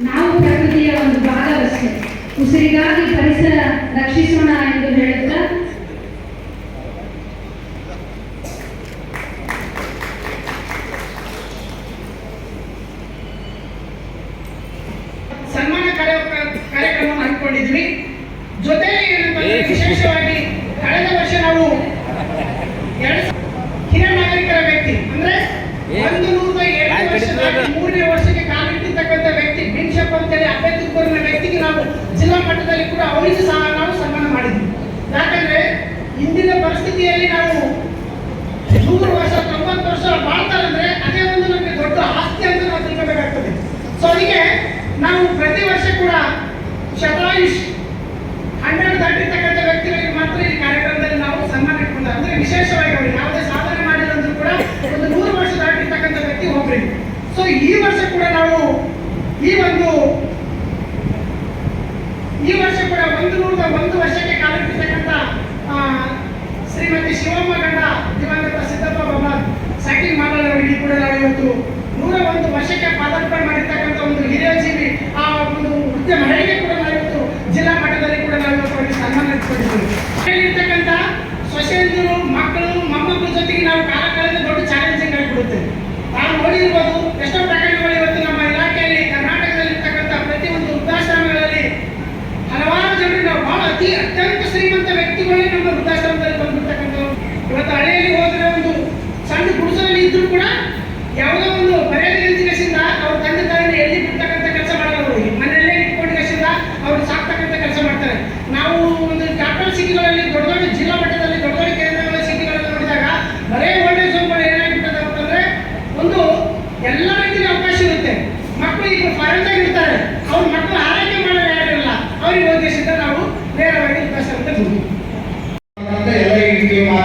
ನಾವು ಪ್ರಕೃತಿಯ ಒಂದು ಭಾಗವಷ್ಟೇ. ಉಸಿರಿಗಾಗಿ ಪರಿಸರ ರಕ್ಷಿಸೋಣ ಎಂದು ಹೇಳುತ್ತಾ ಶಿವಮ್ಮ ಗಂಡ ದಿವಂಗತ ಸಿದ್ದಪ್ಪ ಬೊಮ್ಮಾಯಿ ಸೈಕ್ಲಿಂಗ್ ಮಾಡೋದರಲ್ಲಿ ಕೂಡ ಇವತ್ತು ನೂರ ಒಂದು ವರ್ಷಕ್ಕೆ ಪಾದಾರ್ಪಣೆ ಮಾಡಿರ್ತಕ್ಕಂಥ ಒಂದು ಹಿರಿಯ ಜೀವಿ, ಆ ಒಂದು ಉದ್ಯಮ ಹೇಗೆ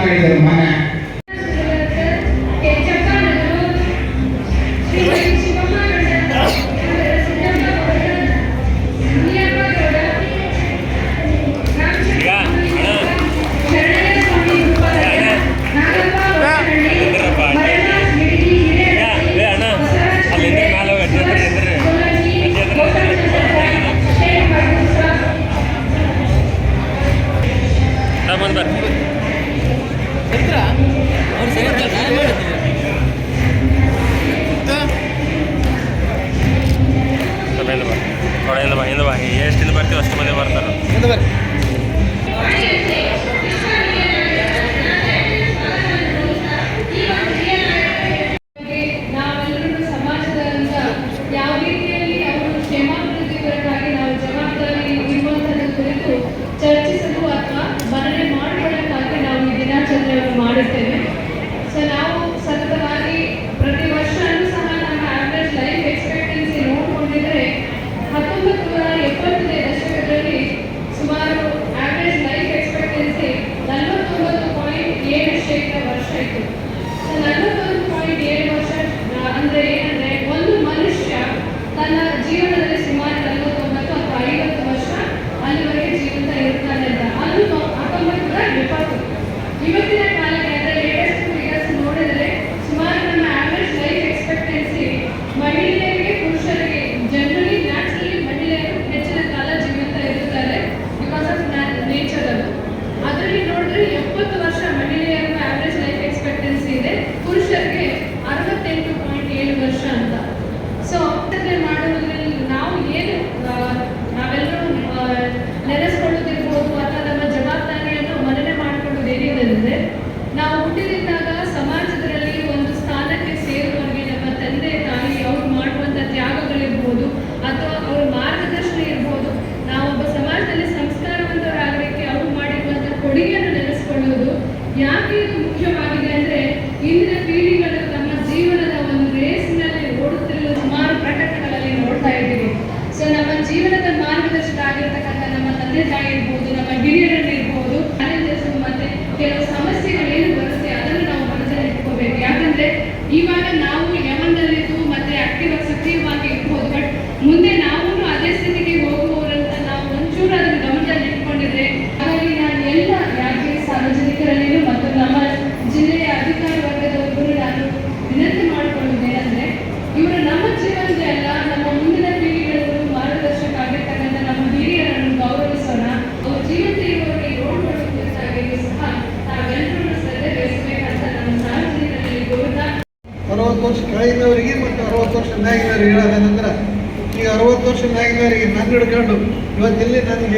padres, hermanas, ಎಷ್ಟಿಂದ ಬರ್ತೀವಿ ಅಷ್ಟು ಮಂದಿ ಬರ್ತಾರೆ. తన జీవన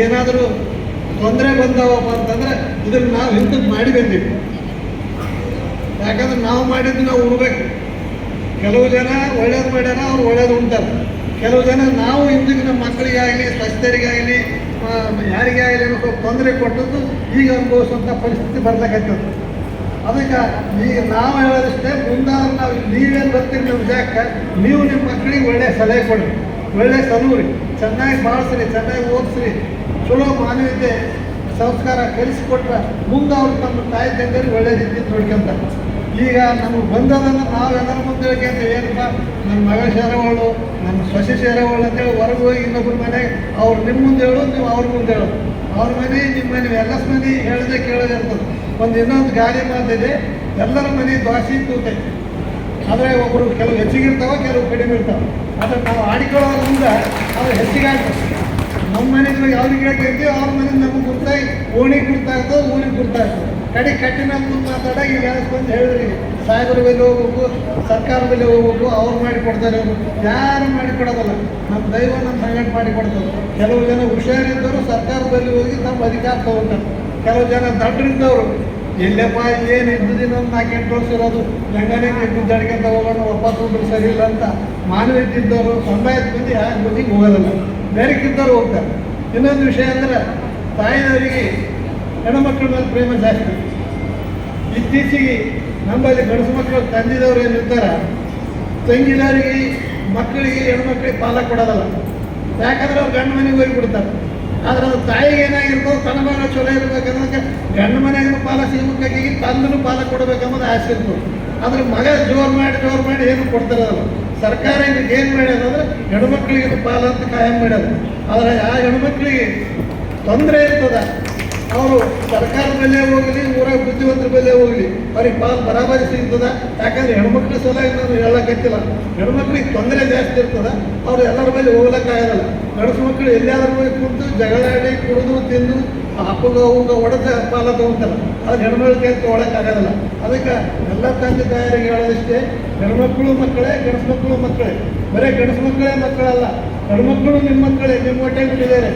ಏನಾದರೂ ತೊಂದರೆ ಬಂದವಪ್ಪ ಅಂತಂದ್ರೆ ಇದನ್ನು ನಾವು ಹಿಂದಕ್ಕೆ ಮಾಡಿ ಬಂದೀವಿ ಯಾಕಂದ್ರೆ ನಾವು ಮಾಡಿದ್ದು ನಾವು ಉಡ್ಬೇಕು ಕೆಲವು ಜನ ಒಳ್ಳೇದು ಮಾಡ್ಯಾರ, ಅವ್ರು ಒಳ್ಳೇದು ಉಂಟಾರ ಕೆಲವು ಜನ ನಾವು ಹಿಂದಿಗೆ ನಮ್ಮ ಮಕ್ಕಳಿಗಾಗಲಿ ಸ್ವಸ್ಥರಿಗಾಗಲಿ ಯಾರಿಗೆ ಆಗಲಿ ಅನ್ನೋ ತೊಂದರೆ ಕೊಟ್ಟದ್ದು ಈಗ ಅನುಭವಿಸುವಂಥ ಪರಿಸ್ಥಿತಿ ಬರ್ತಕ್ಕಂಥದ್ದು ಅದಕ್ಕೆ ಈಗ ನಾವು ಹೇಳೋದಷ್ಟೇ, ಮುಂದಾದ್ರೆ ನಾವು ನೀವೇನು ಬರ್ತೀರಿ ನಮ್ಮ ಜಾಗಕ್ಕೆ ನೀವು ನಿಮ್ಮ ಮಕ್ಕಳಿಗೆ ಒಳ್ಳೆಯ ಸಲಹೆ ಕೊಡಿರಿ. ಒಳ್ಳೆಯ ಸಲೂರಿ ಚೆನ್ನಾಗಿ ಬಾಳಿಸ್ರಿ ಚೆನ್ನಾಗಿ ಓದಿಸ್ರಿ. ಚಲೋ ಮಾನವೀಯತೆ ಸಂಸ್ಕಾರ ಕಲಿಸಿಕೊಟ್ರೆ ಮುಂದೆ ಅವ್ರು ತಮ್ಮ ತಾಯಿ ತಂದೆಯವರು ಒಳ್ಳೆ ರೀತಿ ನೋಡ್ಕೊಂತಾರೆ. ಈಗ ನಮಗೆ ಬಂದದನ್ನು ನಾವು ಎಲ್ಲರ ಮುಂದೆ ಹೇಳ್ಕೊಂತೀವಿ ಏನಪ್ಪ? ನಮ್ಮ ಮಗ ಸೇರವಳು ನಮ್ಮ ಸೊಸೆ ಸೇರವಳು ಅಂತೇಳಿ ಹೊರಗೆ ಹೋಗಿ ಇನ್ನೊಬ್ಬರ ಮನೆ ಅವ್ರು ನಿಮ್ಮ ಮುಂದೆ ಹೇಳು ನೀವು ಅವ್ರ ಮುಂದೆ ಹೇಳು ಅವ್ರ ಮನೆ, ನಿಮ್ಮ ಮನೆ ಎಲ್ಲ ಮನೆ ಹೇಳದೆ ಕೇಳದೆ ಇರ್ತದೆ. ಒಂದು ಇನ್ನೊಂದು ಗಾಡಿ ಮಾತಿದೆ, ಎಲ್ಲರ ಮನೆ ದ್ವಾಸಿ ಕೂತೈತೆ ಆದರೆ ಒಬ್ಬರು ಕೆಲವು ಹೆಚ್ಚಿಗೆ ಇರ್ತಾವೆ, ಕೆಲವು ಕಡಿಮೆ ಇರ್ತಾವೆ. ಆದರೆ ನಾವು ಆಡಿಕೊಳ್ಳೋದ್ರಿಂದ ಅವ್ರು ಹೆಚ್ಚಿಗೆ ಆಗ್ತದೆ ನಮ್ಮ ಯಾವ್ದು ಗಿಡ ಹೇಳ್ತೀವಿ ಅವ್ರ ಮನೆ ನಮಗೆ ಕೊಡ್ತಾ ಓಣಿ ಕೊಡ್ತಾ ಇರ್ತದೆ ಊರಿಗೆ ಗುರ್ತಾಗ್ತದೆ ಕಡೆ ಕಟ್ಟಿನ ಮುಂದೆ ಮಾತಾಡ ಈಗ ಬಂದು ಹೇಳಿದ್ರಿ, ಸಾಹೇಬರ ಮೇಲೆ ಹೋಗ್ಬೇಕು, ಸರ್ಕಾರ ಮೇಲೆ ಹೋಗ್ಬೇಕು, ಅವ್ರು ಮಾಡಿ ಕೊಡ್ತಾರೆ ಯಾರು ಮಾಡಿ ಕೊಡೋದಲ್ಲ ನಮ್ಮ ದೈವ ನಮ್ಮ ಸಂಘಟನೆ ಮಾಡಿ ಕೊಡ್ತಾರೆ ಕೆಲವು ಜನ ಹುಷಾರಿದ್ದವರು ಸರ್ಕಾರ ಬೆಲೆ ಹೋಗಿ ತಮ್ಮ ಅಧಿಕಾರ ತಗೊಂತಾರೆ ಕೆಲವು ಜನ ದಡ್ಡರಿದ್ದವರು ಎಲ್ಲಪ್ಪ ಏನು ಇದ್ದು ದಿನ ಒಂದು ನಾಲ್ಕೆಂಟು ವರ್ಷ ಇರೋದು ಹೆಂಗನೇ ಗುದ್ದಾಡ್ಕೊಂತ ಹೋಗೋಣ ಒಪ್ಪತ್ತು ಹೋಗ್ಬಿಟ್ಟು ಸರಿ ಇಲ್ಲ ಅಂತ ಮಾನವ ಇದ್ದಿದ್ದವರು ಸಮುದಾಯದ ಮಂದಿ ಬಂದಿಗೆ ಹೋಗೋದಲ್ಲ. ಬೇರೆ ಹೋಗ್ತಾರೆ. ಇನ್ನೊಂದು ವಿಷಯ ಅಂದ್ರೆ ತಾಯಿಯವರಿಗೆ ಹೆಣ್ಮಕ್ಳ ಮೇಲೆ ಪ್ರೇಮ ಜಾಸ್ತಿ. ಇತ್ತೀಚೆಗೆ ನಮ್ಮಲ್ಲಿ ಗಂಡಸು ಮಕ್ಕಳು ತಂದಿದವರು ಏನಿರ್ತಾರೆ ತಂಗಿದವರಿಗೆ, ಮಕ್ಕಳಿಗೆ ಹೆಣ್ಮಕ್ಳಿಗೆ ಪಾಲ ಕೊಡೋದಲ್ಲ. ಯಾಕಂದ್ರೆ ಅವ್ರು ಗಂಡು ಮನೆಗೆ ಹೋಗಿ ಬಿಡ್ತಾರೆ ಆದ್ರೆ ಅದು ತಾಯಿಗೆ ಏನಾಗಿರ್ತೋ ತನ್ನ ಮಗ ಚಲೋ ಇರ್ಬೇಕಂದ್ರೆ ಗಂಡು ಮನೆಗೂ ಪಾಲ ಸಿಗ್ಬೇಕಾಗಿ ತಂದನು ಪಾಲ ಕೊಡಬೇಕನ್ನೋದು ಆಸೆ ಇತ್ತು. ಆದ್ರೆ ಮಗ ಜೋರು ಮಾಡಿ ಜೋರು ಮಾಡಿ ಏನು ಕೊಡ್ತಿರೋದಲ್ಲ. ಸರ್ಕಾರ ಇದಕ್ಕೆ ಏನು ಮಾಡ್ಯದ ಅಂದ್ರೆ ಹೆಣ್ಮಕ್ಳಿಗೆ ಪಾಲ ಅಂತ ಕಾಯಂ ಮಾಡ್ಯದ. ಆದರೆ ಆ ಹೆಣ್ಮಕ್ಳಿಗೆ ತೊಂದರೆ ಇರ್ತದ. ಅವರು ಸರ್ಕಾರ ಬೆಲೆ ಹೋಗಲಿ, ಊರಾಗ ಬುದ್ಧಿವಂತರ ಬೆಲೆ ಹೋಗಲಿ, ಅವ್ರಿಗೆ ಪಾಲ್ ಬರಾಬರಿ ಸಿಗ್ತದ. ಯಾಕಂದ್ರೆ ಹೆಣ್ಮಕ್ಳ ಸಲುವಾಗಿ ನಾನು ಹೇಳಕತ್ತಿಲ್ಲ ಹೆಣ್ಮಕ್ಳಿಗೆ ತೊಂದರೆ ಜಾಸ್ತಿ ಇರ್ತದ, ಅವ್ರು ಎಲ್ಲರ ಮೇಲೆ ಹೋಗ್ಲಕ್ಕಾಗಲ್ಲ. ಗಂಡಸು ಮಕ್ಕಳು ಎಲ್ಲಿಯಾದ್ರೂ ಕುಂತು ಜಗಳಾಡಿ ಕುಡಿದು, ತಿಂದು ಅಪ್ಪಗ ಅವ್ಗ ಹೊಡೆದ ಪಾಲ ತಗೊಂತಾರ ಆದ್ರೆ ಹೆಣ್ಮಕ್ಳಿಗೆ ತೊಗೊಳಕ್ಕಾಗೋದಿಲ್ಲ ಅದಕ್ಕೆ ಎಲ್ಲ ತಂದೆ ತಾಯರಿಗೆ ಹೇಳೋದಿಷ್ಟೇ, ಹೆಣ್ಮಕ್ಳು ಮಕ್ಕಳೇ, ಗಂಡಸು ಮಕ್ಕಳು ಮಕ್ಕಳೇ. ಬರೀ ಗಂಡಸು ಮಕ್ಕಳೇ ಮಕ್ಕಳಲ್ಲ, ಹೆಣ್ಮಕ್ಳು ನಿಮ್ಮ ಮಕ್ಕಳೇ, ನಿಮ್ಮ ಹೊಟ್ಟೆ ಬಿಟ್ಟಿದ್ದಾರೆ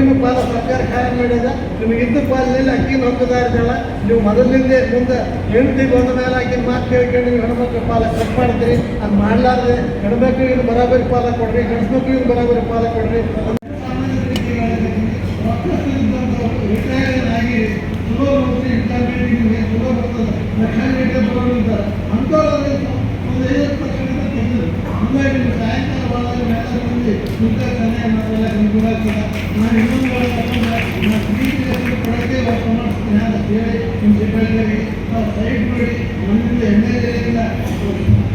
ನಿಮ್ಮ ಪಾಲ ಸರ್ಕಾರ ಕಾಯಂ ಮಾಡಿದ, ನಿಮಗೆ ಇದ್ದ ಪಾಲಿನಲ್ಲಿ ಅಕ್ಕಿ ಇರ್ತಲ್ಲ ನೀವು ಮೊದಲಿಂದ ಮುಂದೆ ಹೆಂಡತಿ ಬಂದ ಮೇಲೆ ಆಕಿನ ಮಾತು ಕೇಳ್ಕೊಂಡು ನೀವು ಹೆಣ್ಮಕ್ಳು ಪಾಲ ಕಟ್ ಮಾಡ್ತೀರಿ. ಅದು ಮಾಡಲಾರ್ದೆ, ಹೆಣ್ಮಕ್ಳಿಗೆ ಬರಾಬರಿ ಪಾಲ ಕೊಡ್ರಿ, ಗಂಡಸು ಮಕ್ಕಳಿಗೆ ಬರಾಬರಿ ಪಾಲ ಕೊಡ್ರಿ. ಸೈಡ್ ಮಾಡಿ ನಮ್ಮಿಂದ ಎಂ ಎಲ್ ಎ ಇಲ್ಲ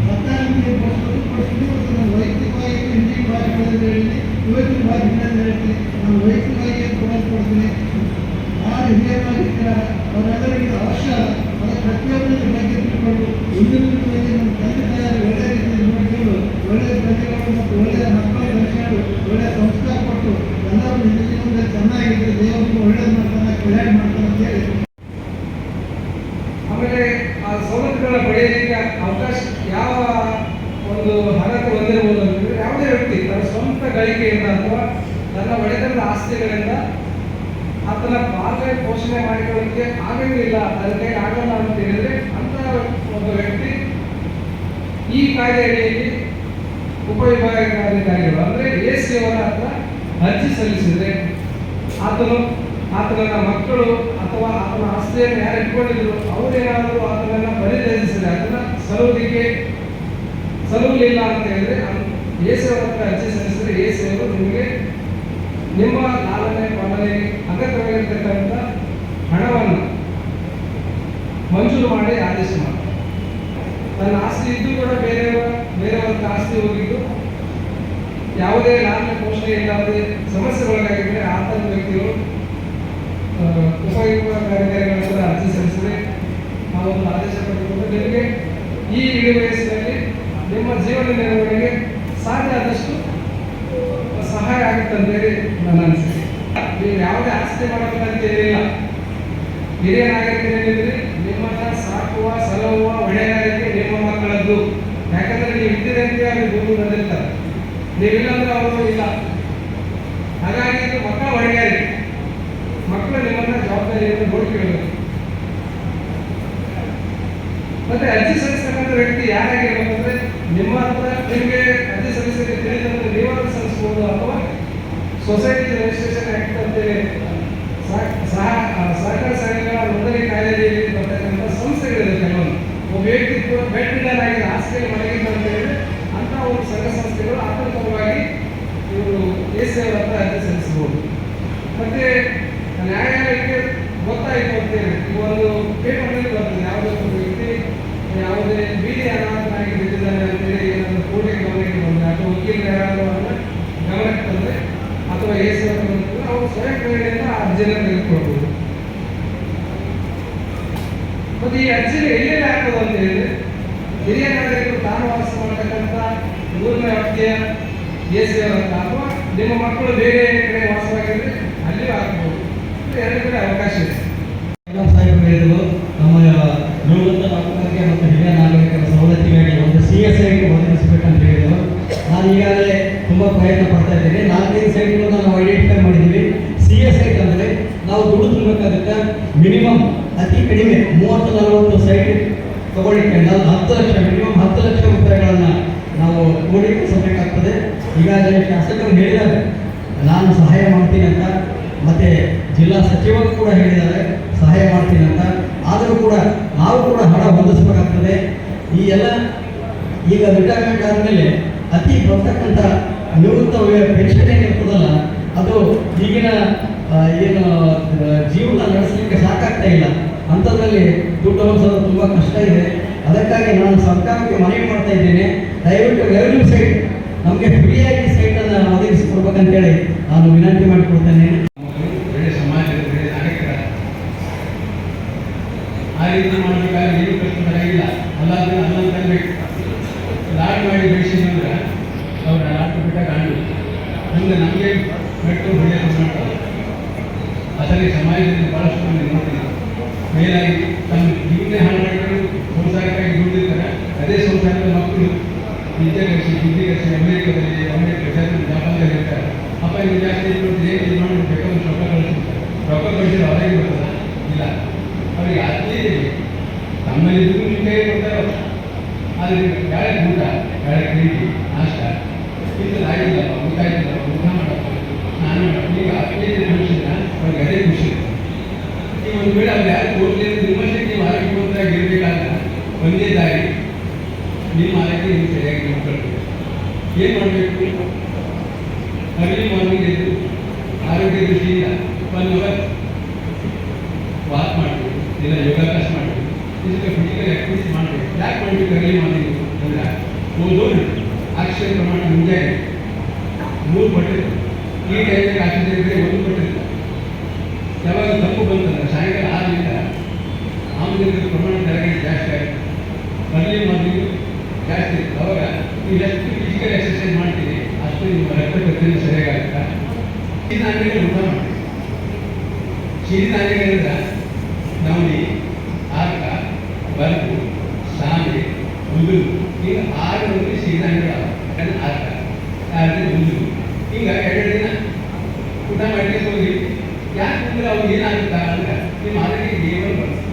ಹತ್ತಾರು ಕೊಡಿಸ್ತೀನಿ ಮತ್ತು ನಾನು ವೈಯಕ್ತಿಕವಾಗಿ ಹಿಂದಿ ಭಾಷೆಗಳಲ್ಲಿ ಹೇಳಿ ಇವತ್ತಿನ ಭಾಷೆಗಳಲ್ಲಿ ಹೇಳ್ತೀನಿ ನಾನು ವೈಯಕ್ತಿಕವಾಗಿ ಏನು ಕೊಡೋದು ಕೊಡ್ತೀನಿ ಯಾರು ಹಿರಿಯರಾಗಿರ್ತಾರೆ ಅವರೆಲ್ಲರಿಗೆ ಇದು ಅವಶ್ಯ ಅದ ಪ್ರತಿಯೊಬ್ಬರ ಬಗ್ಗೆ ತಿಳ್ಕೊಂಡು ಮುಂದಿನ ದಿನಗಳಲ್ಲಿ ನಮ್ಮ ತಂದೆ ತಾಯಿಯರು ಒಳ್ಳೆ ರೀತಿಯಲ್ಲಿ ನೋಡಿಕೊಂಡು ಒಳ್ಳೆಯ ಪ್ರಜೆಗಳು ಮತ್ತು ಒಳ್ಳೆಯ ಮಕ್ಕಳು ಬೆಳೆಸ್ಕೊಂಡು ಒಳ್ಳೆಯ ಸಂಸ್ಕಾರ ಕೊಟ್ಟು ಎಲ್ಲರೂ ನಿಜ ಜೀವನದಲ್ಲಿ ಚೆನ್ನಾಗಿದ್ದು ದೇವರಿಗೆ ಒಳ್ಳೇದು ಮಾಡ್ತಾನೆ ಕಲ್ಯಾಣ ಮಾಡ್ತಾನೆ ಅಂತ ಹೇಳಿ ಆಮೇಲೆ ಆ ಸವಲತ್ತುಗಳ ಪಡೆಯಲಿಕ್ಕೆ ಅವಕಾಶ ಯಾವ ಒಂದು ಅರ್ಹತೆ ಹೊಂದಿರಬಹುದು ಅಂತಂದ್ರೆ ಯಾವುದೇ ವ್ಯಕ್ತಿ ತನ್ನ ಸ್ವಂತ ಗಳಿಕೆಯಿಂದ ಅಥವಾ ತನ್ನ ಒಡೆತನದ ಅದನ್ನ ಪಾಲನೆ ಪೋಷಣೆ ಮಾಡಿಕೊಳ್ಳಲಿಕ್ಕೆ ಆಗಲಿಲ್ಲ ಅದಕ್ಕೆ ಆಗಲ್ಲ ಅಂತ ಹೇಳಿದ್ರೆ ಅಂತ ಒಬ್ಬ ವ್ಯಕ್ತಿ ಈ ಕಾಯ್ದೆಯಲ್ಲಿ ಉಪವಿಭಾಗಾಧಿಕಾರಿಗಳು, ಅಂದ್ರೆ ಎ ಸಿ ಅವರ ಹತ್ರ ಅರ್ಜಿ ಸಲ್ಲಿಸಿದ್ರೆ ಆತನು ಆತನ ಮಕ್ಕಳು ಅಥವಾ ಆತನ ಆಸ್ತಿಯನ್ನು ಯಾರು ಇಟ್ಕೊಂಡಿದ್ರು, ಅವರೇನಾದರೂ ಆತನನ್ನ ಪರಿಚಯಿಸಿದ್ರೆ ಅದನ್ನ ಸಲುವುದಕ್ಕೆ ಸಲುವಲಿಲ್ಲ ಅಂತ ಹೇಳಿದ್ರೆ ಎ ಸಿ ಅವರ ಹತ್ರ ಅರ್ಜಿ ಸಲ್ಲಿಸಿದ್ರೆ ಎ ಸಿ ಅವರು ನಿಮಗೆ ನಿಮ್ಮ ಲಾಲನೆ ಪಾಲನೆ ಅಗತ್ಯವಾಗಿರ್ತಕ್ಕಂಥ ಹಣವನ್ನು ಮಂಜೂರು ಮಾಡಿ ಆದೇಶ ಮಾಡಿ. ತನ್ನ ಆಸ್ತಿ ಇದ್ದು ಕೂಡ ಬೇರೆಯವರ ಬೇರೆಯವರ ಆಸ್ತಿ ಹೋಗಿದ್ದು, ಯಾವುದೇ ನಾಲ್ಕು ಪೋಷಣೆ ಇಲ್ಲದೆ ಸಮಸ್ಯೆಗಳಾಗಿದ್ದರೆ ಆತನ ವ್ಯಕ್ತಿಗಳು ಉಪಯುಕ್ತ ಉಪಯುಕ್ತಕಾರಿಗಳ ಕೂಡ ಅರ್ಜಿ ಸಲ್ಲಿಸಿದೆ ಆ ಒಂದು ಆದೇಶ ಪಡೆದುಕೊಂಡು ನಿಮಗೆ ಈ ಇಳಿ ವಯಸ್ಸಿನಲ್ಲಿ ನಿಮ್ಮ ಜೀವನ ನಿರ್ವಹಣೆಗೆ ಸಾಧ್ಯ ಆದಷ್ಟು ಸಹಾಯ ಆಗುತ್ತೆ ಅಂತೇಳಿ ನನ್ನ ಅನಿಸಿಕೆ. ನೀವು ಯಾವುದೇ ಆಸ್ತಿ ಮಾಡಬೇಕಂತ ಏನಿಲ್ಲ ಹಿರಿಯ ನಾಗರಿಕರೇನಿದ್ರೆ ನಿಮ್ಮನ್ನ ಸಾಕುವ, ಸಲಹುವ ಹೊಣೆಗಾರಿಕೆ ನಿಮ್ಮ ಮಕ್ಕಳದ್ದು. ಯಾಕಂದ್ರೆ ನೀವು ಇದ್ದೀರಿ ಅಂತ ಅಲ್ಲಿ ಭೂಮಿ ಬಂದಿರ್ತಾರೆ. ನೀವಿಲ್ಲಂದ್ರೆ ಅವರು ಇಲ್ಲ. ಹಾಗಾಗಿ ಇದು ಮಕ್ಕಳ ಹೊಣೆಗಾರಿಕೆ ಮಕ್ಕಳು ನಿಮ್ಮನ್ನ ಜವಾಬ್ದಾರಿಯನ್ನು ನೋಡ್ಕೊಳ್ಬೇಕು ಮತ್ತೆ ಅರ್ಜಿ ಸಲ್ಲಿಸ್ತಕ್ಕಂಥ ವ್ಯಕ್ತಿ ಯಾರಾಗಿರ್ಬೇಕಂದ್ರೆ Entonces, ಮತ್ತೆ ಈ ಅರ್ಜಿನ ಎಲ್ಲೆಲ್ಲಿ ಹಾಕೋದು ಅಂತ ಹೇಳಿದ್ರೆ, ಹಿರಿಯ ನಾಗರಿಕರು ತಾನು ವಾಸ ಮಾಡತಕ್ಕಂಥ ಮೂರನೇ ವ್ಯಾಪ್ತಿಯ ಎ ಸಿ ಅವರ ಅಥವಾ ನಿಮ್ಮ ಮಕ್ಕಳು ಬೇರೆ ಕಡೆ ವಾಸವಾಗಿದ್ರೆ ಅಲ್ಲಿ ಹಾಕ್ಬೋದು. ಎರಡು ಕಡೆ ಅವಕಾಶ ಇದೆ. ಸಾಹೇಬರು ಹೇಳಿದರು, ನಮ್ಮ ನಿವೃತ್ತ ನೌಕರರಿಗೆ ಮತ್ತು ಹಿರಿಯ ನಾಗರಿಕರ ಸವಲತ್ತಿಗಾಗಿ ಒಂದು ಸಿ ಎಸ್ ಐಗೆ ಒದಗಿಸಬೇಕಂತ ಹೇಳಿದರು. ನಾನು ಈಗಾಗಲೇ ತುಂಬ ಪ್ರಯತ್ನ ಪಡ್ತಾ ಇದ್ದೀನಿ. ನಾಲ್ಕೈದು ಸೈಟ್ಗಳನ್ನ ನಾವು ಐಡೆಂಟಿಫೈ ಮಾಡಿದ್ದೀವಿ. ಸಿ ಎಸ್ ಐ ಅಂದರೆ ನಾವು ದುಡ್ಡು ತುಂಬಬೇಕಾಗುತ್ತೆ. ಮಿನಿಮಮ್ ಅತಿ ಕಡಿಮೆ ಮೂವತ್ತು, ನಲವತ್ತು ಸೈಟ್ ತಗೊಳ್ಳಿಕ್ಕೆ ನಾವು ಹತ್ತು ಲಕ್ಷ, ಮಿನಿಮಮ್ ಹತ್ತು ಲಕ್ಷ ರೂಪಾಯಿಗಳನ್ನು ನಾವು ಕ್ರೋಢೀಕರಿಸಬೇಕಾಗ್ತದೆ ಈಗಾಗಲೇ ಶಾಸಕರು ಹೇಳಿದ್ದಾರೆ. ನಾನು ಸಹಾಯ ಮಾಡ್ತೀನಿ ಅಂತ, ಮತ್ತೆ ಜಿಲ್ಲಾ ಸಚಿವರು ಕೂಡ ಹೇಳಿದ್ದಾರೆ, ಸಹಾಯ ಮಾಡ್ತೀನಿ ಅಂತ. ಆದರೂ ಕೂಡ ನಾವು ಕೂಡ ಹಣ ಹೊಂದಿಸಬೇಕಾಗ್ತದೆ. ಈ ಎಲ್ಲ ಈಗ ರಿಟೈರ್ಮೆಂಟ್ ಆದಮೇಲೆ ಅತಿ ಬರ್ತಕ್ಕಂಥ ನಿವೃತ್ತ ಪೆನ್ಷನ್ ಏನಿರ್ತದಲ್ಲ ಅದು ಈಗಿನ ಏನು ಜೀವನ ನಡೆಸಲಿಕ್ಕೆ ಸಾಕಾಗ್ತಾ ಇಲ್ಲ. ಅಂಥದ್ರಲ್ಲಿ ದುಡ್ಡು ಹೊಂದಿಸೋದು ತುಂಬ ಕಷ್ಟ ಇದೆ. ಅದಕ್ಕಾಗಿ ನಾನು ಸರ್ಕಾರಕ್ಕೆ ಮನವಿ ಮಾಡ್ತಾ ಇದ್ದೇನೆ. ದಯವಿಟ್ಟು ರೆವೆನ್ಯೂ ಸೈಟ್, ನಮಗೆ ಫ್ರೀಯಾಗಿ ಸೈಟನ್ನು ಒದಗಿಸಿಕೊಡ್ಬೇಕಂತೇಳಿ ನಾನು ವಿನಂತಿ ಮಾಡಿಕೊಡ್ತೇನೆ. ಆ ರೀತಿ ಮಾಡಬೇಕಾದ್ರೆ ಏನು ಕಷ್ಟ ಇಲ್ಲ. ಮಾಡಿ ಬೆಳೆಸಿದ್ರೆ ಅವ್ರ ಲಾಟ್ ಬಿಟ್ಟ ಕಾಣು ಮುಂದೆ ನಮಗೆ ಒಳ್ಳೆಯದು ಮಾಡ್ತಾರೆ ಅದರಲ್ಲಿ ಸಮಾಜದಲ್ಲಿ ಬಹಳಷ್ಟು ಮಂದಿ ನೋಡ್ತೀನಿ ಮೇಲಾಗಿ ತಮ್ಮ ಜೀವನ ಹಾಳು ಮಾಡಿಕೊಂಡು ಸಂಸಾರಕ್ಕಾಗಿ ದುಡಿದಿರ್ತಾರೆ. ಅದೇ ಸಂಸಾರದ ಮಕ್ಕಳು ವಿದ್ಯಾಭ್ಯಾಸ ವಿದ್ಯಾಭ್ಯಾಸ, ಅಮೆರಿಕದಲ್ಲಿ ಅಮೆರಿಕ ಜಾಪಾನ್ದಲ್ಲಿ ಇರ್ತಾರೆ. ಅಪ್ಪ ಇಲ್ಲಿ ಜಾಸ್ತಿ ಏನು ಇದು ಮಾಡಿ ಬೇಕಾದ್ರೆ ರೊಕ್ಕ ಕಳಿಸ್ತಾರೆ ರೊಕ್ಕ ಕಳಿಸಿದ್ರೆ ಅವರಿಗೆ ಬರ್ತದ ಇಲ್ಲ ಅವ್ರಿಗೆ ಆತ್ಮೀಯ ತಮ್ಮಲ್ಲಿ ಇದ್ದು ನಿಮ್ಮ ಕೈ ಕೊಡ್ತಾರೆ ಅವ್ರು. ಆದರೆ ಯಾಳೆ ಊಟ ಯಾಳೆ ಪ್ರೀತಿ ನಾಷ್ಟ ಇದು ಆಗಿಲ್ಲ ಊಟ ಆಗಿಲ್ಲ ಊಟ ಮಾಡಪ್ಪ ನಾನು ಈಗ ಆತ್ಮೀಯತೆ ಮನುಷ್ಯನ ಅವ್ರಿಗೆ ಅದೇ ಖುಷಿ ಈಗ ಒಂದು ವೇಳೆ ಅವ್ರು ಯಾರು ಕೊಡಲಿ ನಿಮ್ಮ ಶಕ್ತಿ ಆರೋಗ್ಯವಂತರಾಗಿ ಇರಬೇಕಾದ್ರೆ ಒಂದೇ ದಾರಿ ನಿಮ್ಮ ಆರೋಗ್ಯ ನೀವು ಸರಿಯಾಗಿ ನೋಡ್ಕೊಳ್ಬೇಕು ಏನು ಮಾಡಬೇಕು ಅರ್ಲಿ ಮಾರ್ನಿಂಗ್ ಎದ್ದು ಆರೋಗ್ಯ ದೃಷ್ಟಿಯಿಂದ ಒನ್ ಅವರ್ ವಾಕ್ ಮಾಡಬೇಕು ಇಲ್ಲ ಯೋಗಾಭ್ಯಾಸ ಮಾಡಬೇಕು ಇದಕ್ಕೆ ಫಿಸಿಕಲ್ ಆಕ್ಟಿವಿಟೀಸ್ ಮಾಡಬೇಕು ಯಾಕೆ ಮಾಡಬೇಕು ಅರ್ಲಿ ಮಾರ್ನಿಂಗ್ ಅಂದ್ರೆ ಓದೋದು ಅಕ್ಷರ ಪ್ರಮಾಣ ಮುಂಜಾನೆ ಮೂರು ಪಟ್ಟು ಈ ಟೈಮಿಗೆ ಅಕ್ಷರ ಇದ್ದರೆ ಒಂದು ಪಟ್ಟು ಯಾವಾಗ ತಪ್ಪು ಬಂತಂದ್ರೆ ಸಾಯಂಕಾಲ ಆರರಿಂದ ಆಮ್ಲಜನಕದ ಪ್ರಮಾಣ ಕೆಳಗಡೆ ಜಾಸ್ತಿ ಆಗುತ್ತೆ ಅರ್ಲಿ ಮಾರ್ನಿಂಗ್ ಜಾಸ್ತಿ ಇರುತ್ತೆ ಅವಾಗ ನೀವು ಎಷ್ಟು ಫಿಸಿಕಲ್ ಎಕ್ಸರ್ಸೈಸ್ ಮಾಡ್ತೀರಿ ಅಷ್ಟು ನಿಮ್ಮ ರಕ್ತ ಆಗುತ್ತಾ? ಸರಿಯಾಗುತ್ತೆ ಸಿರಿಧಾನ್ಯಗಳು ಊಟ ಮಾಡ್ತೀವಿ ಸಿರಿಧಾನ್ಯಗಳಿಂದ ನವಣಿ ಆರ್ಕ ಬರ್ಬು ಸಾಮೆ ಉದುರು ಈಗ ಆರು ಒಂದು ಸಿರಿಧಾನ್ಯಗಳು ಅದು ಆರ್ಕ. ಆದ್ರೆ ಈಗ ಎರಡು ದಿನ ಊಟ ಮಾಡಲಿಕ್ಕೆ ಹೋಗಿ. ಯಾಕೆ ಅಂದ್ರೆ ಅವ್ರು ಏನಾಗುತ್ತಾ ಅಂದ್ರೆ ನಿಮ್ಮ ಆರೋಗ್ಯ ಏನು ಬರ್ತದೆ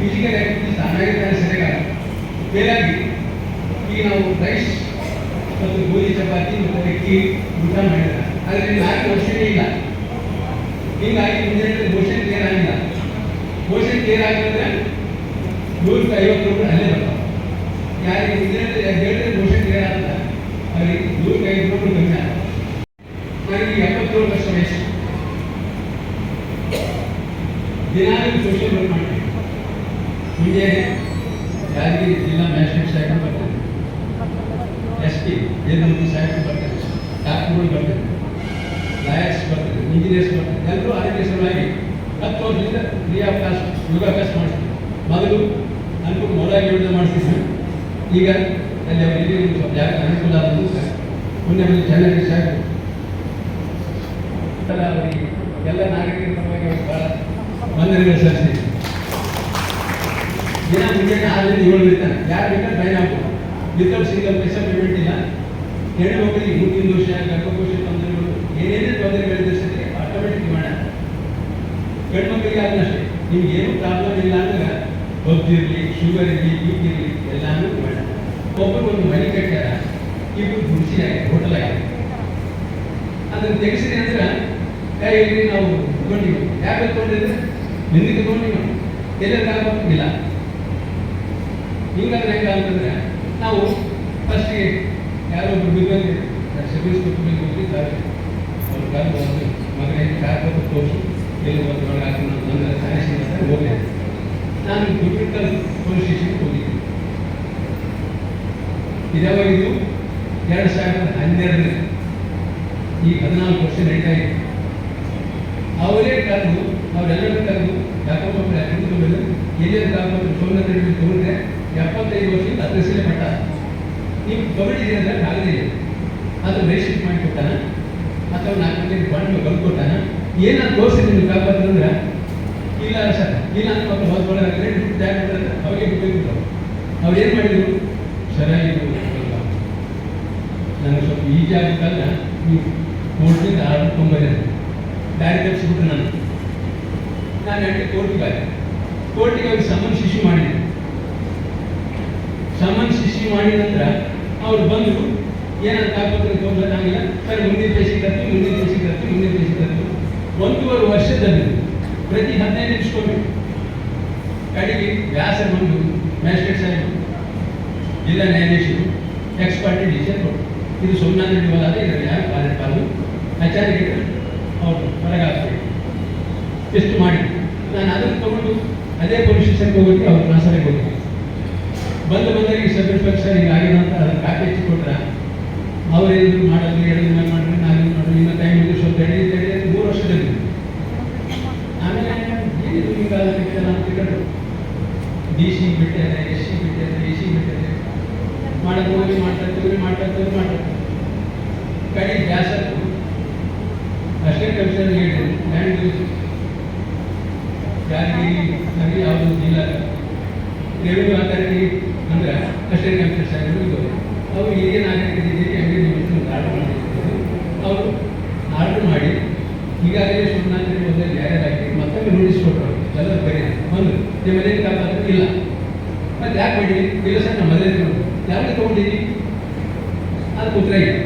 ಫಿಸಿಕಲ್ ಆಕ್ಟಿವಿಟಿ ಸಾಮಾನ್ಯ ಸರಿಯಾಗಲ್ಲ ಬೇರೆ ಈಗ ನಾವು ರೈಸ್ ಮತ್ತು ಗೋಧಿ ಚಪಾತಿ ಮತ್ತು ಅಕ್ಕಿ, ಊಟ ಮಾಡಿದ್ರೆ ಅದರಲ್ಲಿ ನಾಲ್ಕು ವರ್ಷನೇ ಇಲ್ಲ. ಹೀಗಾಗಿ ಮುಂಜಾನೆ ಮೋಷನ್ ಕ್ಲಿಯರ್ ಆಗಿಲ್ಲ. ಮೋಷನ್ ಕ್ಲಿಯರ್ ಆಗಿದ್ರೆ ನೂರಕ್ಕೆ ಐವತ್ತು ರೂಪಾಯಿ ಅಲ್ಲೇ ಬರ್ತಾವೆ. ಯಾರಿಗೆ ಮುಂಜಾನೆ ಹೇಳಿದ್ರೆ ಮೋಷನ್ ಕ್ಲಿಯರ್ ಆಗಲ್ಲ ಅವರಿಗೆ ನೂರಕ್ಕೆ ಐವತ್ತು ರೂಪಾಯಿ ಕಮ್ಮಿ ಆಗುತ್ತೆ. ನನಗೆ ಎಪ್ಪತ್ತೇಳು ವರ್ಷ ವಯಸ್ಸು. ದಿನಾಲು ಸೋಷಿಯಲ್ ವರ್ಕ್ ಮಾಡ್ತೀನಿ ಮುಂಜಾನೆ ಯಾದಗಿರಿ ಜಿಲ್ಲಾ ಮ್ಯಾಜಿಸ್ಟ್ರೇಟ್ ಸಾಹೇಬ್ ಬರ್ತಾರೆ. ಎಸ್ ಪಿ ವೇದಮೂರ್ತಿ ಸಾಹೇಬ್ ಬರ್ತಾರೆ ಡಾಕ್ಟರ್ಗಳು ಬರ್ತಾರೆ ಲಾಯರ್ಸ್ ಬರ್ತಾರೆ ಇಂಜಿನಿಯರ್ಸ್ ಬರ್ತಾರೆ ಎಲ್ಲರೂ ಆರೋಗ್ಯ ಸಲುವಾಗಿ ಹತ್ತು ವರ್ಷದಿಂದ ಕ್ರಿಯಾಭ್ಯಾಸ, ಯೋಗಾಭ್ಯಾಸ ಮಾಡ್ತೀವಿ ಮೊದಲು ನನಗೂ ಮೊದಲಾಗಿ ಯೋಜನೆ ಮಾಡ್ತಿದ್ದೆ ಈಗ ಅಲ್ಲಿ ಅವರಿಗೆ ಜಾಗ ಅನುಕೂಲ ಆದ ಮುಂದೆ ಒಂದು ಚೆನ್ನಾಗಿ ಸಾಕು. ಅವರಿಗೆ, ಎಲ್ಲ ನಾಗರಿಕರ ಪರವಾಗಿ ಭಾಳ ವಂದನೆಗಳು ಸಲ್ಲಿಸ್ತೀನಿ. ದಿನ ಮುಂಜಾನೆ ಆರರಿಂದ ಏಳು ಇರ್ತಾನೆ ಯಾರು ಬೇಕಾದ್ರೆ ಟ್ರೈನ್ ಆಗ್ಬೋದು. ಮಿಕ್ಕಲ್ ಸಿಂಗಲ್ ಪೈಸಾ ಪೇಮೆಂಟ್ ಇಲ್ಲ ಹೆಣ್ಣು ಮಕ್ಕಳಿಗೆ ಮುಂದಿನ ದೋಷ ಗರ್ಭಕೋಶ ತೊಂದರೆಗಳು, ಏನೇನೇ ತೊಂದರೆಗಳಿದೆ ಸರಿ ಆಟೋಮೆಟಿಕ್ ಮಾಡ ಗಂಡು ಮಕ್ಕಳಿಗೆ ಆಗಲಿ ಅಷ್ಟೇ. ನಿಮ್ಗೆ ಏನು ಪ್ರಾಬ್ಲಮ್ ಇಲ್ಲ ಅಂದ್ರೆ ಬಗ್ದಿರಲಿ ಶುಗರ್ ಇರಲಿ ಬಿ ಪಿ ಇರಲಿ, ಎಲ್ಲಾನು ಮಾಡ ಒಬ್ಬರು ಒಂದು ಮನೆ ಕಟ್ಟಾರ ಇಬ್ಬರು ಗುಡಿಸಿ ಆಗಿದೆ ಹೋಟೆಲ್ ಆಗಿದೆ ಅದನ್ನು ತೆಗೆಸಿದೆ ಅಂದ್ರೆ ಕೈಯಲ್ಲಿ ನಾವು ತಗೊಂಡಿವಿ ಯಾಕೆ ತಗೊಂಡಿದ್ರೆ ನಿಂದಿಗೆ ತಗೊಂಡಿವಿ ಇಲ್ಲ ಹಿಂಗಾದ್ರೆ ಹೆಂಗೆ ನಾವು ಫಸ್ಟ್ಗೆ ಯಾರೋ ಬಿದ್ದಲ್ಲಿ ಸರ್ವಿಸ್ ಕೊಟ್ಟು ಹೋಗಿದ್ದಾರೆ ಅವ್ರ ಬಂದು ಬಂದು ಮಗನಿಗೆ ಕಾರ್ ತೋರಿಸು ಎಲ್ಲಿ ಒಂದು ಹಾಕಿ ನನ್ನ ಸ್ಯಾನಿಷನ್ ಅಂತ ನಾನು ಗುಡ್ಬಿಟ್ಟಲ್ ಪೊಲೀಸ್ ಸ್ಟೇಷನ್ಗೆ ಹೋಗಿದ್ದೆ. ಇದಾವಾಗಿದ್ದು ಎರಡು ಸಾವಿರದ ಹನ್ನೆರಡನೇ ಈ ಹದಿನಾಲ್ಕು ವರ್ಷ ನಡೀತಾ ಇದೆ ಅವರೇ ಕರೆದು ಅವರೆಲ್ಲರೂ ಕರೆದು ಬಂದು ಎಲ್ಲೆಲ್ಲಿ ಕಾಪಾಡು ಸೌಲಭ್ಯ ತಗೊಂಡ್ರೆ ಎಪ್ಪತ್ತೈದು ವರ್ಷದಿಂದ ಅಗ್ರೆಸಿಲೆ ಮಟ್ಟ ನೀವು ತಗೊಂಡಿದ್ದೀರಿ ಅಂದರೆ ಕಾಗದಿಲ್ಲ ಅದು ರೇಷನ್ ಮಾಡಿ ಕೊಟ್ಟಾನ ಅಥವಾ ನಾಲ್ಕು ಮಂದಿ ಬಣ್ಣ ಬಂದು ಕೊಟ್ಟಾನ ಏನಾದ್ರು ತೋರಿಸಿ ನಿಮ್ಗೆ ಅಂದ್ರೆ? ಇಲ್ಲ ಸರ್. ಇಲ್ಲ ಅಂತ ಮಕ್ಕಳು ಹೊತ್ಕೊಳ್ಳೋದಾದ್ರೆ ದುಡ್ಡು ಬ್ಯಾಗ್ ಮಾಡಿದ್ರೆ ಅವ್ರಿಗೆ ಬಿಟ್ಟು ಅವ್ರು ಏನು ಮಾಡಿದ್ರು? ಸರಿಯಾಗಿ ನನಗೆ ಸ್ವಲ್ಪ ಈಜಿ ಆಗಬೇಕಲ್ಲ. ನೀವು ಕೋರ್ಟಿಂದ ಆರ್ಡರ್ ತೊಗೊಂಬರ್ರಿ ದಾರಿ ತಪ್ಪಿಸ್ಬಿಟ್ರೆ ನಾನು. ನಾನು ಕೋರ್ಟಿಗೆ ಕೋರ್ಟಿಗೆ ಅವ್ರಿಗೆ ಸಮನ್ಸ್ ಇಶ್ಯೂ ಮಾಡಿದೆ. ಸಮನ್ಸ್ ಸೃಷ್ಟಿ ಮಾಡಿದ ನಂತರ ಅವ್ರು ಬಂದರು ಏನಂತ ಕಾಪಾತ್ರ ತೋರ್ಸಕ್ಕಾಗಿಲ್ಲ ಸರ್, ಮುಂದಿನ ದೇಶಕ್ಕೆ ತರ್ತೀವಿ, ಮುಂದಿನ ದೇಶಕ್ಕೆ ತರ್ತೀವಿ, ಮುಂದಿನ ದೇಶಕ್ಕೆ ತರ್ತೀವಿ. ಒಂದೂವರೆ ವರ್ಷದಲ್ಲಿ ಪ್ರತಿ ಹದಿನೈದು ನಿಮಿಷ ಕೊಟ್ಟು ಕಡೆಗೆ ವ್ಯಾಸ ಬಂದು, ಮ್ಯಾಜಿಸ್ಟ್ರೇಟ್ ಸಾಹೇಬ್ ಜಿಲ್ಲಾ ನ್ಯಾಯಾಧೀಶರು, ಎಕ್ಸ್ಪರ್ಟ್ ಡಿಸಿಷನ್ ಕೊಟ್ಟು ಇದು ಸುಮ್ಮನೆ ನಡೆಯುವಲ್ಲ ಇದರಲ್ಲಿ ಯಾರು ಕಾರ್ಯಪಾಲನೆ ಆಚಾರ್ಯ ಅವರು ಹೊರಗಾಗ್ತದೆ ಎಷ್ಟು ಮಾಡಿ. ನಾನು ಅದನ್ನು ತಗೊಂಡು, ಅದೇ ಪೊಲೀಸ್ ಸ್ಟೇಷನ್ಗೆ ಹೋಗಿ ಅವ್ರು ಕ್ಲಾಸಲ್ಲಿ ಹೋಗಿದ್ದೆ ಬಂದು ಬಂದವರಿಗೆ ಸಬ್ ಇನ್ಸ್ಪೆಕ್ಟರ್ ಹಿಂಗೆ ಆಗಿದೆ ಅಂತ ಅದಕ್ಕೆ ಕಾಪಿ ಹಚ್ಚಿ ಕೊಟ್ರ ಅವ್ರು ಏನಿದ್ರು ಮಾಡೋದು ಹೇಳಿದ ಮೇಲೆ ಮಾಡ್ರಿ ನಾನು ಮಾಡ್ರಿ, ಇನ್ನೂ ಟೈಮ್ ಇದೆ ಸ್ವಲ್ಪ ತಡಿ ತಡಿ ಮೂರು ವರ್ಷದಲ್ಲಿ. ಆಮೇಲೆ ಏನಿದು ಹಿಂಗೆ ಆಗಲಿಕ್ಕೆ ಅಂತ ತಿಳ್ಕೊಂಡು ಡಿ ಸಿ ಬಿಟ್ಟಿದ್ದಾರೆ ಎಸ್ ಸಿ ಬಿಟ್ಟಿದ್ದಾರೆ ಎ ಸಿ ಬಿಟ್ಟಿದ್ದಾರೆ. ಮಾಡೋದು ಹೋಗಿ, ಮಾಡ್ತಾ ಇರ್ತೀವಿ ಮಾಡ್ತಾ ಇರ್ತೀವಿ, ಮಾಡ್ತಾ ಗ್ಯಾಸ್ ಅಷ್ಟೇ ಕಮಿಷನ್ ಹೇಳಿದ್ರು ಲ್ಯಾಂಡ್ ಯಾರಿಗೆ ನನಗೆ ಯಾವುದು ಇಲ್ಲ. ರೆವಿನ್ಯೂ ಅಥಾರಿಟಿ ಅಂದ್ರೆ ಅಷ್ಟೇ ಸಾಹೇಬರು ಇದು. ಅವರು ನಾಗರಿಕರಿದ್ದೀರಿ ಹಂಗೆ ನೀವು ಆರ್ಡರ್ ಮಾಡಿದ್ರು. ಅವರು ಆರ್ಡರ್ ಮಾಡಿ, ಈಗಾಗಲೇ ಸುಮ್ಮನೆ ಮೊದಲೇ ಜಾರಿಯಾಗಿ ಮತ್ತೊಮ್ಮೆ ನೋಟಿಸ್ ಕೊಟ್ಟರು ಎಲ್ಲ ಬರೀ ಬಂದು ನಿಮ್ಮ ಮನೆಗೆ ಕಾಪಾತ್ರ ಇಲ್ಲ. ಮತ್ತೆ ಯಾಕೆ ಮಾಡಿರಿ ಇಲ್ಲ ಸರ್ ನಮ್ಮ ಮನೇಲಿ ಯಾಕೆ ತೊಗೊಂಡಿರಿ? ಅದು ಉತ್ತರ ಇಲ್ಲ.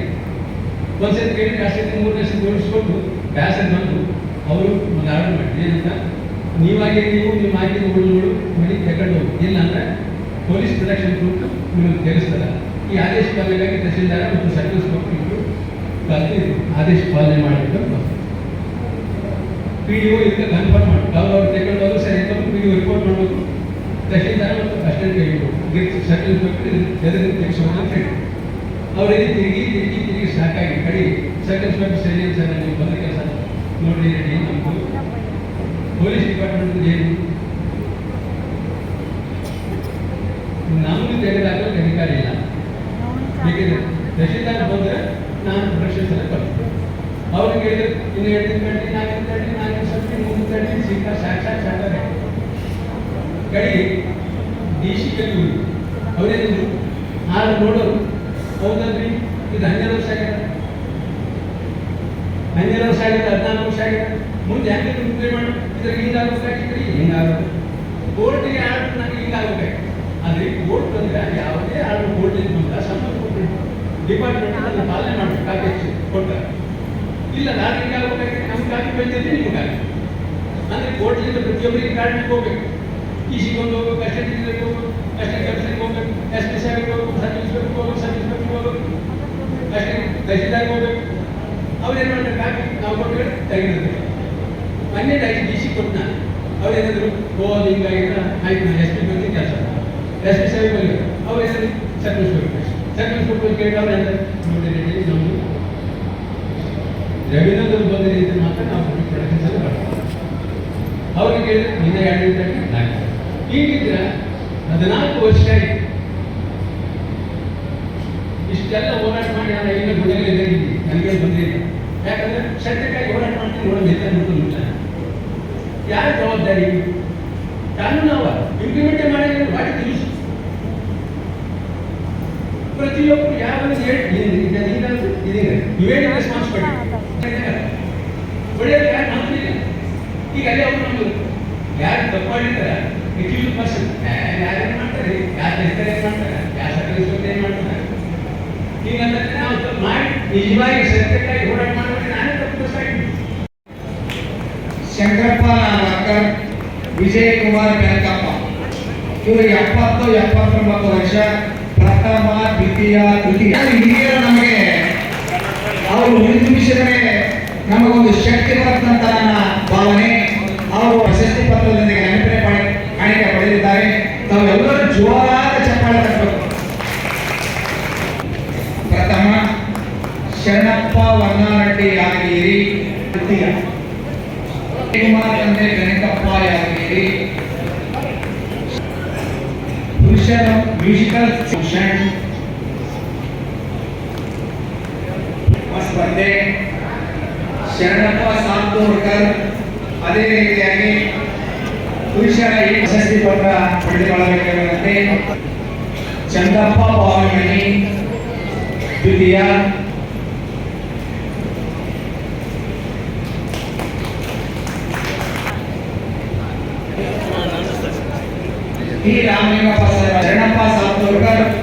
ಒಂದ್ಸತಿ ಕೇಳಿ ಅಷ್ಟೇ ಮೂರನೇ ಸತಿ ತೋರಿಸ್ಕೊಟ್ಟು ಬ್ಯಾಸರ್ ಬಂದು ಅವರು ಒಂದು ಆರ್ಡರ್ ಮಾಡಿ ಏನಂತ? ನೀವಾಗಿ ನೀವು ನಿಮ್ಮ ಹಾಕಿದ ಹುಡುಗರು ಮನೆ ತಗೊಂಡು ಹೋಗಿ. ಇಲ್ಲ ಅಂದ್ರೆ ಪೊಲೀಸ್ ಪ್ರೊಟೆಕ್ಷನ್ ಗ್ರೂಪ್ ನಿಮಗೆ ತಿಳಿಸ್ತದ ಈ ಆದೇಶ ಪಾಲನೆಗಾಗಿ ತಹಸೀಲ್ದಾರ ಮತ್ತು ಸರ್ವಿಸ್ ಕಲ್ತಿದ್ರು ಆದೇಶ ಪಾಲನೆ ಮಾಡಬೇಕು ಪಿ ಡಿ ಒ ಇದಕ್ಕೆ ಕನ್ಫರ್ಮ್ ಮಾಡಿ. ಅವ್ರು ಅವ್ರು ತಗೊಂಡು ಹೋದ್ರು ಸರಿ ಪಿ ಡಿ ಒ ರಿಪೋರ್ಟ್ ಮಾಡಬೇಕು. ತಹಸೀಲ್ದಾರ ಮತ್ತು ಅಷ್ಟೇ ಕೈ ಸರ್ಕಲ್ ಇನ್ಸ್ಪೆಕ್ಟರ್ ಎದುರು ತೆಗೆಸೋಣ ಅಂತ ಹೇಳಿ. ಅವರಿಗೆ ತಿರುಗಿ ತಿರುಗಿ ತಿರುಗಿ ಸಾಕಾಗಿ ಕಡಿ ಸರ್ಕಲ್ ಇನ್ಸ್ಪೆಕ್ಟರ್ ಸರಿ ಸರ್ ನೀವು ಬಂದ ಕೆಲಸ ನೋಡ್ರಿ ರೆಡಿ ನಮ್ಮದು ಪೊಲೀಸ್ ಡಿಪಾರ್ಟ್ಮೆಂಟ್ ಏನು? ನಮಗೆ ತೆಗೆದಾಕಲು ಅಧಿಕಾರ ಇಲ್ಲ. ಬೇಕಿದ್ರೆ ತಹಶೀಲ್ದಾರ್ ಬಂದ್ರೆ ನಾನು ಪ್ರೊಡಕ್ಷನ್ ಸಲ ಬರ್ತೀನಿ ಅವ್ರಿಗೆ ಹೇಳಿದ್ರೆ ಇನ್ನು ಎರಡು ದಿನ ಕಟ್ಟಿ ನಾಲ್ಕು ದಿನ ಕಟ್ಟಿ ನಾಲ್ಕು ದಿವಸ ಕಟ್ಟಿ ಮೂರು ದಿನ ಕಟ್ಟಿ ಸಿಕ್ಕ ಸಾಕ್ಷಾತ್ ಸಾಕಾರೆ ಕಡಿ ಡಿ ಸಿ ಕಲ್ಲಿ ಅವರೇನಿದ್ರು ಆರು ನೋಡೋರು ಹೌದಲ್ರಿ ಇದು ಹನ್ನೆರಡು ವರ್ಷ ಆಗ್ಯದ ಹನ್ನೆರಡು ವರ್ಷ ಆಗಿದೆ ಹದಿನಾಲ್ಕು ವರ್ಷ ಆಗಿದೆ. ಮುಂದೆ ಹೆಂಗೆ ರಿಪ್ಲೈ ಮಾಡಿ ಇದ್ರಾಗ ಹಿಂಗಾಗಬೇಕಾಗಿದ್ರಿ ಹಿಂಗಾಗಬೇಕು. ಕೋರ್ಟಿಗೆ ಆರ್ಡರ್ ನನಗೆ ಹಿಂಗಾಗಬೇಕು. ಆದರೆ ಕೋರ್ಟ್ ಅಂದ್ರೆ ಯಾವುದೇ ಆರ್ಡರ್ ಕೋರ್ಟಿಗೆ ಬಂದ್ರೆ ಸಂಬಂಧಪಟ್ಟ ಡಿಪಾರ್ಟ್ಮೆಂಟ್ ಅದನ್ನು ಪಾಲನೆ ಮಾಡಬೇಕು ಕಾಪಿ ಹಚ್ಚಿ ಕೊಡ್ತಾರೆ ಇಲ್ಲ, ನಾನು ಹಿಂಗಾಗಬೇಕಾಗಿ ನಮ್ಮ ಕಾಪಿ ಬಂದಿದ್ದೆ ನಿಮಗಾಗಿ. ಅಂದ್ರೆ ಕೋರ್ಟ್ಲಿಂದ ಪ್ರತಿಯೊಬ್ಬರಿಗೆ ಕಾರ್ಡ್ ಹೋಗ್ಬೇಕು. ಕಿಸಿಗೊಂದು ಹೋಗ್ಬೇಕು ಅಷ್ಟೇ ಹೋಗ್ಬೇಕು ಅಷ್ಟೇ ಕೆಲಸಕ್ಕೆ ಹೋಗ್ಬೇಕು ಪಿ ಸಾಹೇಬ್ಗೆ ಹೋಗ್ಬೇಕು ಸಬ್ ಇನ್ಸ್ಪೆಕ್ಟರ್ಗೆ ಹೋಗ್ಬೇಕು ಸಬ್ ಇನ್ಸ್ಪೆಕ್ಟರ್ಗೆ ಹೋಗ್ಬೇಕು. ಅಷ್ಟೇ ತಹಸೀಲ್ದಾರ್ಗೆ ಹೋಗ್ಬೇಕು. ಅವ್ರು ಏನು ಮಾಡ್ತಾರೆ? ಕಾಪಿ ನಾವು ಕೊಟ್ಟು ತೆಗೆದಿರ್ತೀವಿ ಮೊನ್ನೆ ಡೈ ಸಿ ಕೊಟ್ಟು ನಾನು. ಅವ್ರು ಏನಾದ್ರು ಓ ಹಿಂಗಾಗಿಲ್ಲ ಆಯ್ತು, ನಾನು ಎಸ್ ಸಾಹೇಬ್ ಬಂದು ಅವ್ರು ಏನಾದ್ರು ಸಬ್ ಇನ್ಸ್ಪೆಕ್ಟರ್ ಸಬ್ ಇನ್ಸ್ಪೆಕ್ಟರ್ ಕೇಳಿ ಅವ್ರು ಏನಾದ್ರು ನೋಡಿ ನಮ್ಮದು ರೆವಿನ್ಯೂದಲ್ಲಿ ಬಂದ ರೀತಿ ಮಾತ್ರ ನಾವು ಪ್ರೊಡಕ್ಷನ್ಸ್ ಅಲ್ಲಿ ಮಾಡ್ತೀವಿ ಅವ್ರಿಗೆ ಕೇಳಿದ್ರೆ ಎರಡು ಈಗಿದ್ರೆ ನಾಲ್ಕು ಹೀಗಿದ್ರೆ ಹದಿನಾಲ್ಕು ವರ್ಷ ಆಯ್ತು. ಇಷ್ಟೆಲ್ಲ ಹೋರಾಟ ಮಾಡಿ ನಾನು ಐದು ಗುಣಗಳು ನನಗೆ ಬಂದಿಲ್ಲ ಯಾಕಂದ್ರೆ ಸತ್ಯಕ್ಕಾಗಿ ಹೋರಾಟ ಮಾಡ್ತೀನಿ ನೋಡೋದು ಎತ್ತ ನೋಡೋದು ಯಾರ ಜವಾಬ್ದಾರಿ ಕಾನೂನು ಅವ ಇಂಪ್ಲಿಮೆಂಟ್ ಮಾಡಿದ್ರೆ ಮಾಡಿ ತಿಳಿಸು ಪ್ರತಿಯೊಬ್ಬರು ಯಾರು ಹೇಳಿ ನೀವೇನು ರೆಸ್ಪಾನ್ಸಿಬಿಲಿಟಿ ಒಳ್ಳೆಯದು ಯಾರು ನಮ್ಮದಿಲ್ಲ ಈಗ ಅಲ್ಲೇ ಅವ್ರು ನಮ್ದು ಯಾರು ತಪ್ಪು ಮಾಡಿರ್ತಾರೆ ಎಕ್ಯೂಸ್ ಪರ್ಸನ್ ಯಾರೇನು ಮಾಡ್ತಾರೆ ಯಾರು ಹೆಸರು ಏನು ಮಾಡ್ತಾರೆ ಯಾರು ಸರ್ವಿಸ್ ಏನು ಮಾಡ್ತಾರೆ ಹೀಗಂದ್ರೆ ನಾವು ಮಾಡಿ ನಿಜವಾಗಿ ಸತ್ಯಕ್ಕಾಗಿ ಹೋರಾಟ ಮಾಡಿದ್ರೆ ನಾನೇ ತಪ್ಪು ಸಾಯ್ತೀನಿ ಶಂಕರಪ್ಪ ಡಾಕ್ಟರ್ ವಿಜಯ್ ಕುಮಾರ್ ಬೆನಕಪ್ಪ ಇವರು ಎಪ್ಪತ್ತು ಎಪ್ಪತ್ತೊಂಬತ್ತು ವರ್ಷ ಪ್ರಥಮ ದ್ವಿತೀಯ ತೃತೀಯ ಹಿರಿಯರು ನಮಗೆ ಅವರು ನಿರ್ಮಿಸಿದರೆ ನಮಗೊಂದು ಶಕ್ತಿ ಬರುತ್ತಂತ ನನ್ನ ಭಾವನೆ. ಅವರು ಪ್ರಶಸ್ತಿ ಪತ್ರದೊಂದಿಗೆ ನೆನಪಿನ टी रामलिंगप्पा साहेब रणप्पा सातोरकर